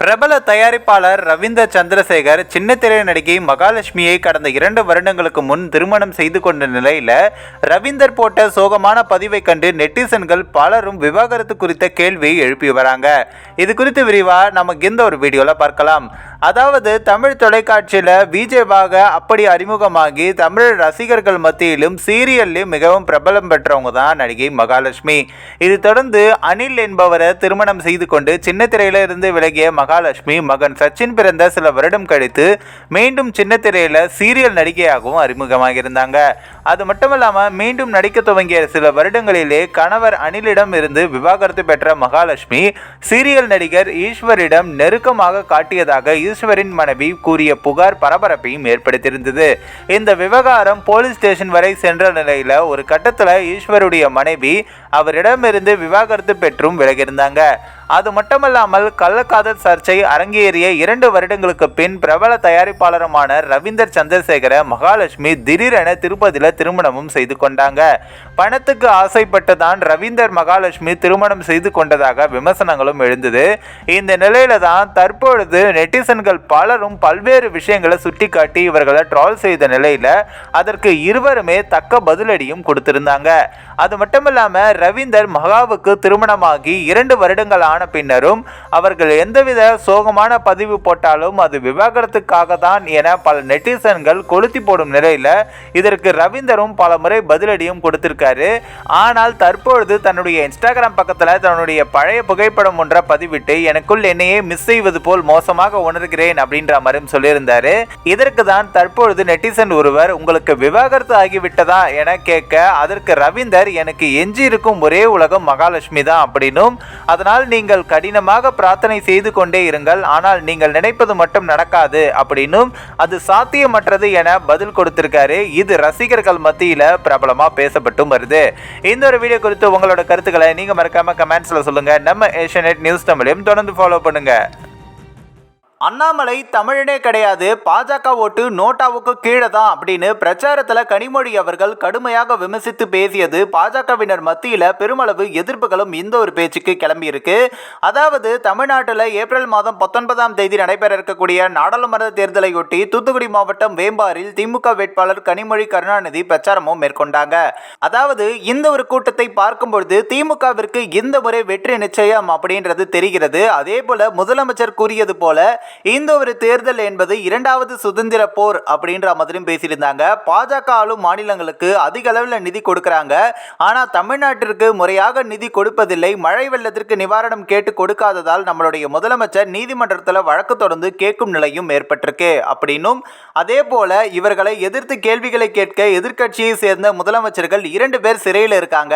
பிரபல தயாரிப்பாளர் ரவீந்தர் சந்திரசேகர் சின்ன திரை நடிகை மகாலட்சுமியை கடந்த இரண்டு வருடங்களுக்கு முன் திருமணம் செய்து கொண்ட நிலையில் ரவீந்தர் போட்ட சோகமான பதிவை கண்டு நெட்டிசன்கள் பலரும் விவாகரத்து குறித்த கேள்வியை எழுப்பி வராங்க. இது குறித்து விரிவாக நமக்கு இந்த ஒரு வீடியோவில் பார்க்கலாம். அதாவது தமிழ் தொலைக்காட்சியில் விஜேவாக அப்படி அறிமுகமாகி தமிழ் ரசிகர்கள் மத்தியிலும் சீரியல்லையும் மிகவும் பிரபலம் பெற்றவங்க தான் நடிகை மகாலட்சுமி. இது தொடர்ந்து அனில் என்பவரை திருமணம் செய்து கொண்டு சின்ன திரையில இருந்து விலகிய மகாலட்சுமி மகன் சச்சின் பிறந்த சில வருடம் கழித்து மீண்டும் சின்ன திரையில சீரியல் நடிகையாகவும் அறிமுகமாகியிருந்தாங்க. அது மட்டும் இல்லாமல் மீண்டும் நடிக்க துவங்கிய சில வருடங்களிலே கணவர் அனிலிடம் இருந்து விவாகரத்து பெற்ற மகாலட்சுமி சீரியல் நடிகர் ஈஸ்வரிடம் நெருக்கமாக காட்டியதாக ஈஸ்வரின் மனைவி கூறிய புகார் பரபரப்பையும் ஏற்படுத்தியிருந்தது. இந்த விவகாரம் போலீஸ் ஸ்டேஷன் வரை சென்ற நிலையில ஒரு கட்டத்தில் ஈஸ்வருடைய மனைவி அவரிடமிருந்து விவாகரத்து பெற்றும் விலகியிருந்தாங்க. அது மட்டுமல்லாமல் கள்ளக்காதல் சர்ச்சை அரங்கேறிய இரண்டு வருடங்களுக்கு பின் பிரபல தயாரிப்பாளருமான ரவீந்தர் சந்திரசேகர மகாலட்சுமி திடீரென திருப்பதியில் திருமணமும் செய்து கொண்டாங்க. பணத்துக்கு ஆசைப்பட்டு தான் ரவீந்தர் மகாலட்சுமி திருமணம் செய்து கொண்டதாக விமர்சனங்களும் எழுந்தது. இந்த நிலையில தான் தற்பொழுது நெட்டிசன்கள் பலரும் பல்வேறு விஷயங்களை சுட்டிக்காட்டி இவர்களை ட்ரால் செய்த நிலையில அதற்கு இருவருமே தக்க பதிலடியும் கொடுத்திருந்தாங்க. அது மட்டும் ரவீந்தர் மகாவுக்கு திருமணமாகி இரண்டு வருடங்களான ஆன பின்னரும் அவர்கள் எந்தவித சோகமான பதிவு போட்டாலும் அது விவாகரத்துக்காக தான் என பல நெட்டிசன்கள் கொளுத்தி போடும் நிலையில இதற்கு ரவீந்தரும் பல முறை பதிலடியும் கொடுத்திருக்காரு. ஆனால் தற்பொழுது தன்னுடைய இன்ஸ்டாகிராம் பக்கத்துல தன்னுடைய பழைய புகைப்படம் ஒன்றை பதிவிட்டு எனக்குள் என்னையே மிஸ் செய்வது போல் மோசமாக உணர்கிறேன் அப்படின்ற மாதிரியும் சொல்லியிருந்தாரு. இதற்கு தான் தற்பொழுது நெட்டிசன் ஒருவர் உங்களுக்கு விவாகரத்து ஆகிவிட்டதா? என கேட்க அதற்கு ரவீந்தர் எனக்கு எஞ்சி இருக்கும் ஒரே உலகம் மகாலட்சுமி தான் அப்படின்னும் அதனால் நீங்கள் கடினமாக பிரார்த்தனை செய்து கொண்டே இருங்கள். ஆனால் நீங்கள் நினைப்பது மட்டும் நடக்காது. அப்படின்னும் அது சாத்தியமற்றது என பதில் கொடுத்திருக்காரு. இது ரசிகர்கள் மத்தியில் பிரபலமாக பேசப்பட்டும் வருது. இந்த ஒரு வீடியோ குறித்து உங்களோட கருத்துக்களை நீங்கள் மறக்காம கமெண்ட்ஸில் சொல்லுங்கள் நம்ம ஏஷியநெட் நியூஸ் தமிழையும் தொடர்ந்து ஃபாலோ பண்ணுங்கள் அண்ணாமலை தமிழனே கிடையாது பாஜக ஓட்டு நோட்டாவுக்கு கீழே தான் அப்படின்னு பிரச்சாரத்தில் கனிமொழி அவர்கள் கடுமையாக விமர்சித்து பேசியது பாஜகவினர் மத்தியில் பெருமளவு எதிர்ப்புகளும் இந்த ஒரு பேச்சுக்கு கிளம்பியிருக்கு அதாவது தமிழ்நாட்டில் ஏப்ரல் மாதம் பத்தொன்பதாம் தேதி நடைபெற இருக்கக்கூடிய நாடாளுமன்ற தேர்தலையொட்டி தூத்துக்குடி மாவட்டம் வேம்பாரில் திமுக வேட்பாளர் கனிமொழி கருணாநிதி பிரச்சாரமும் மேற்கொண்டாங்க. அதாவது இந்த ஒரு கூட்டத்தை பார்க்கும் பொழுது திமுகவிற்கு இந்த முறை வெற்றி நிச்சயம் அப்படின்றது தெரிகிறது. அதே போல முதலமைச்சர் கூறியது போல இந்த ஒரு தேர்தல் என்பது இரண்டாவது சுதந்திர போர் அப்படின்ற மாதிரியும் பேசியிருந்தாங்க. பாஜக ஆளும் மாநிலங்களுக்கு அதிக அளவில் நிதி கொடுக்குறாங்க. ஆனால் தமிழ்நாட்டிற்கு முறையாக நிதி கொடுப்பதில்லை. மழை வெள்ளத்திற்கு நிவாரணம் கேட்டு கொடுக்காததால் நம்மளுடைய முதலமைச்சர் நீதிமன்றத்தில் வழக்கு தொடர்ந்து கேட்கும் நிலையும் ஏற்பட்டிருக்கு அப்படின்னும். அதே போல இவர்களை எதிர்த்து கேள்விகளை கேட்க எதிர்க்கட்சியை சேர்ந்த முதலமைச்சர்கள் இரண்டு பேர் சிறையில் இருக்காங்க.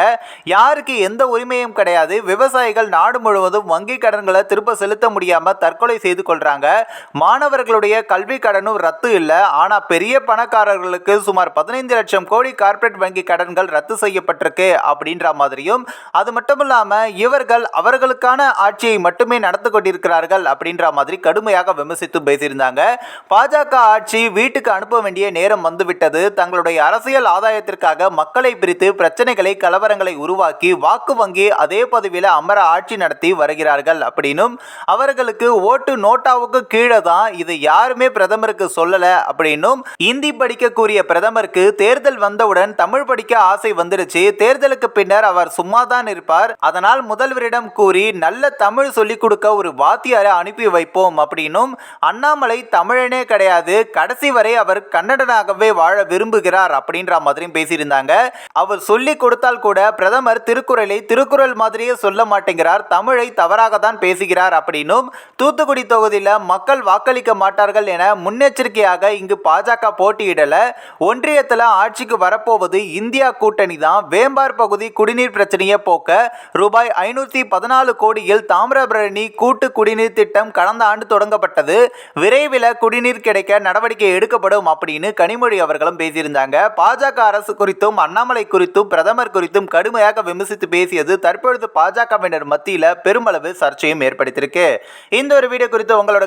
யாருக்கு எந்த உரிமையும் கிடையாது. விவசாயிகள் நாடு முழுவதும் வங்கி கடன்களை திரும்ப செலுத்த முடியாமல் தற்கொலை செய்து கொள்றாங்க. மாணவர்களுடைய கல்வி கடனும் ரத்து இல்லை. ஆனால் பெரிய பணக்காரர்களுக்கு சுமார் பதினைந்து லட்சம் கோடி கார்ப்பரேட் வங்கி கடன்கள் ரத்து செய்யப்பட்டிருக்கு அப்படின்ற மாதிரியும் அது மட்டும் இல்லாமல் இவர்கள் அவர்களுக்கான ஆட்சியை மட்டுமே நடத்து கொண்டிருக்கிறார்கள் அப்படின்ற மாதிரி கடுமையாக விமர்சித்து பேசியிருந்தாங்க. பாஜக ஆட்சி வீட்டுக்கு அனுப்ப வேண்டிய நேரம் வந்துவிட்டது. தங்களுடைய அரசியல் ஆதாயத்திற்காக மக்களை பிரித்து பிரச்சனைகளை கலவரங்களை உருவாக்கி வாக்கு வங்கி அதே பதவியில் அமர ஆட்சி நடத்தி வருகிறார்கள் அப்படின்னும் அவர்களுக்கு ஓட்டு நோட்டாவுக்கு கீழே தான் இது யாருமே பிரதமருக்கு சொல்லல அப்படின்னும் இந்தி படிக்கக்கூடிய பிரதமருக்கு தேர்தல் வந்தவுடன் தமிழ் படிக்க ஆசை வந்துருச்சு. தேர்தலுக்கு பின்னர் அவர் சும்மா தான் இருப்பார். அதனால் முதல்வரிடம் கூறி நல்ல தமிழ் சொல்லிக் கொடுக்க ஒரு வாத்தியாரை அனுப்பி வைப்போம் அப்படின்னும் அண்ணாமலை தமிழனே கிடையாது. கடைசி வரை அவர் கன்னடனாகவே வாழ விரும்புகிறார் அப்படின்ற மாதிரியும் பேசியிருந்தாங்க. அவர் சொல்லி கொடுத்தால் கூட பிரதமர் திருக்குறளை திருக்குறள் மாதிரியே சொல்ல மாட்டேங்கிறார். தமிழை தவறாக தான் பேசுகிறார் அப்படின்னும் தூத்துக்குடி தொகுதியில் மக்கள் வாக்களிக்க மாட்டார்கள் என முன்னெச்சரிக்கையாக இங்கு பாஜக போட்டியிடல. ஒன்றியத்தில் ஆட்சிக்கு வரப்போவது இந்தியா கூட்டணி தான். வேம்பார் பகுதி குடிநீர் பிரச்சனையை போக்க ரூபாய் ஐநூற்றி பதினாலு கோடியில் தாமிரபரணி கூட்டு குடிநீர் திட்டம் கடந்த ஆண்டு தொடங்கப்பட்டது. விரைவில் குடிநீர் கிடைக்க நடவடிக்கை எடுக்கப்படும் அப்படின்னு கனிமொழி அவர்களும் பேசியிருந்தாங்க. பாஜக அரசு குறித்தும் அண்ணாமலை குறித்தும் பிரதமர் குறித்தும் கடுமையாக விமர்சித்து பேசியது தற்பொழுது பாஜகவினர் மத்தியில் பெருமளவு சர்ச்சையும் ஏற்படுத்தியிருக்கு. இந்த ஒரு வீடியோ குறித்து உங்களோட